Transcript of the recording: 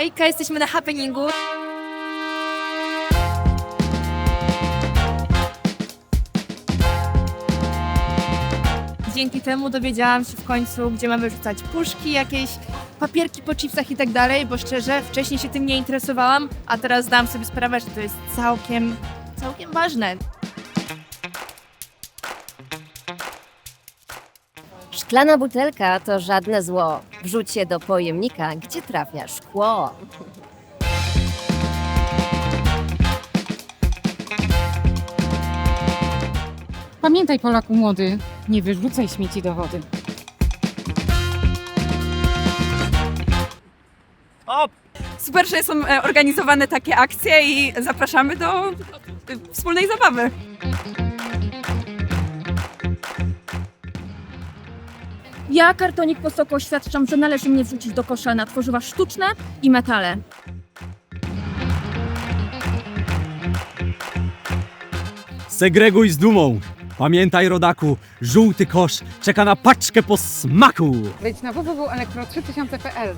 Hejka, jesteśmy na happeningu. Dzięki temu dowiedziałam się w końcu, gdzie mamy rzucać puszki, jakieś papierki po chipsach i tak dalej, bo szczerze, wcześniej się tym nie interesowałam, a teraz zdałam sobie sprawę, że to jest całkiem, całkiem ważne. Szklana butelka to żadne zło. Wrzuć je do pojemnika, gdzie trafia szkło. Pamiętaj, Polaku młody, nie wyrzucaj śmieci do wody. Super, że są e, organizowane takie akcje i zapraszamy do e, wspólnej zabawy. Ja, kartonik Posoko, oświadczam, że należy mnie wrzucić do kosza na tworzywa sztuczne i metale. Segreguj z dumą. Pamiętaj, rodaku, żółty kosz czeka na paczkę po smaku. Wejdź na www.elektro3000.pl